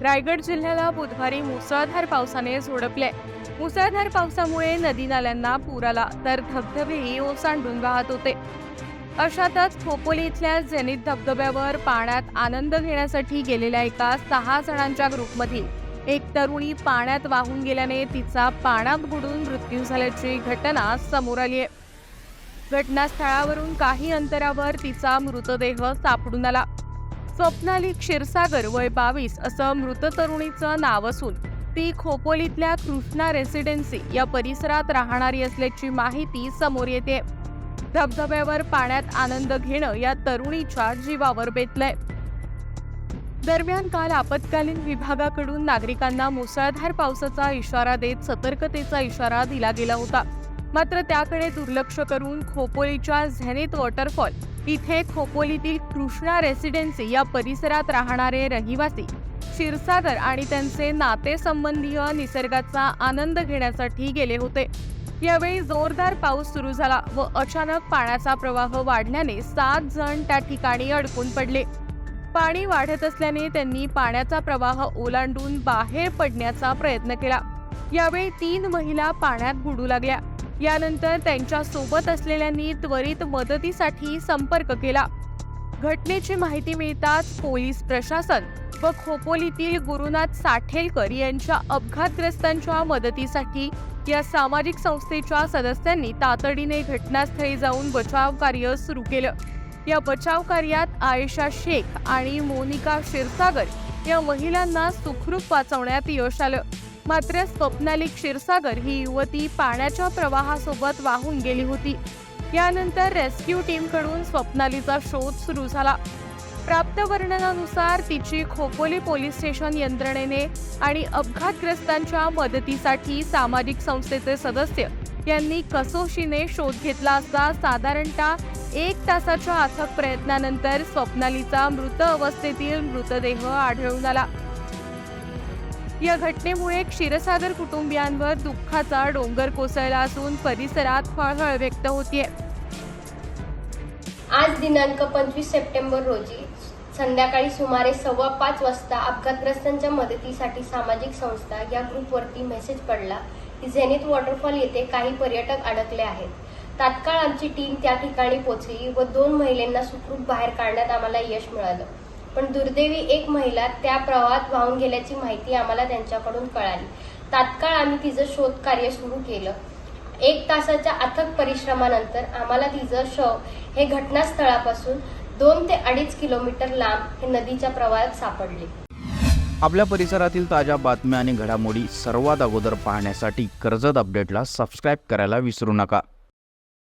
रायगड जिल्ह्याला बुधवारी मुसळधार पावसाने झोडपले मुसळधार पावसामुळे नदी नाल्यांना पूर आला तर धबधबेही ओसांडून वाहत होते. अशातच खोपोली इथल्या जेनित धबधब्यावर पाण्यात आनंद घेण्यासाठी गेलेल्या एका सहा जणांच्या ग्रुपमधील एक तरुणी पाण्यात वाहून गेल्याने तिचा पाण्यात बुडून मृत्यू झाल्याची घटना समोर आली आहे. घटनास्थळावरून काही अंतरावर तिचा मृतदेह सापडून आला. स्वप्नाली क्षीरसागर वय बावीस असं मृत तरुणीचं नाव असून ती खोपोलीतल्या कृष्णा रेसिडेन्सी या परिसरात राहणारी असल्याची माहिती समोर येते. धबधब्यावर पाण्यात आनंद घेणं या तरुणीच्या जीवावर बेतलंय. दरम्यान काल आपत्कालीन विभागाकडून नागरिकांना मुसळधार पावसाचा इशारा देत सतर्कतेचा इशारा दिला गेला होता. मात्र त्याकडे दुर्लक्ष करून खोपोलीच्या झेनित वॉटरफॉल इथे खोपोलीतील कृष्णा रेसिडेन्सी या परिसरात राहणारे रहिवासी क्षीरसागर आणि त्यांचे नातेसंबंधीय निसर्गाचा आनंद घेण्यासाठी गेले होते. यावेळी जोरदार पाऊस सुरू झाला व अचानक पाण्याचा प्रवाह वाढल्याने सात जण त्या ठिकाणी अडकून पडले. पाणी वाढत असल्याने त्यांनी पाण्याचा प्रवाह ओलांडून बाहेर पडण्याचा प्रयत्न केला. यावेळी तीन महिला पाण्यात बुडू लागल्या. यानंतर त्यांच्यासोबत असलेल्यांनी त्वरित मदतीसाठी संपर्क केला. घटनेची माहिती मिळताच पोलीस प्रशासन व खोपोलीतील गुरुनाथ साठेलकर यांच्या अपघातग्रस्तांच्या मदतीसाठी या सामाजिक संस्थेच्या सदस्यांनी तातडीने घटनास्थळी जाऊन बचाव कार्य सुरू केलं. या बचाव कार्यात आयशा शेख आणि मोनिका क्षीरसागर या महिलांना सुखरूप वाचवण्यात यश आलं. मात्र स्वप्नाली क्षीरसागर ही युवती पाण्याच्या प्रवाहासोबत वाहून गेली होती. यानंतर रेस्क्यू टीमकडून स्वप्नालीचा शोध सुरू झाला. प्राप्त वर्णनानुसार तिची खोपोली पोलीस स्टेशन यंत्रणेने आणि अपघातग्रस्तांच्या मदतीसाठी सामाजिक संस्थेचे सदस्य यांनी कसोशीने शोध घेतला असता साधारणतः एक तासाच्या अथक प्रयत्नानंतर स्वप्नालीचा मृत अवस्थेतील मृतदेह आढळून आला. या घटनेमुळे क्षीरसागर कुटुंबियांवर दुःखाचा डोंगर कोसळला असून परिसरात हळहळ व्यक्त होतीये. आज दिनांक पंचवीस सप्टेंबर रोजी संध्याकाळी सुमारे सव्वा पाच वाजता अपघातग्रस्तांच्या मदतीसाठी सामाजिक संस्था या ग्रुपवरती मेसेज पडला की झेनित वॉटरफॉल येथे काही पर्यटक अडकले आहेत. तात्काळ आमची टीम त्या ठिकाणी पोहोचली व दोन महिलांना सुखरूप बाहेर काढण्यात आम्हाला यश मिळालं. पण दुर्दैवी एक महिला त्या प्रवाहात वाहून गेल्याची माहिती आम्हाला त्यांच्याकडून कळाली. तात्काळ आम्ही तिचं शोध कार्य सुरू केलं. एक तासाच्या अथक परिश्रमानंतर आम्हाला तिचं शव हे घटनास्थळापासून दोन ते अडीच किलोमीटर लांब हे नदीच्या प्रवाहात सापडले. आपल्या परिसरातील ताज्या बातम्या आणि घडामोडी सर्वात अगोदर पाहण्यासाठी कर्जत अपडेटला सबस्क्राईब करायला विसरू नका.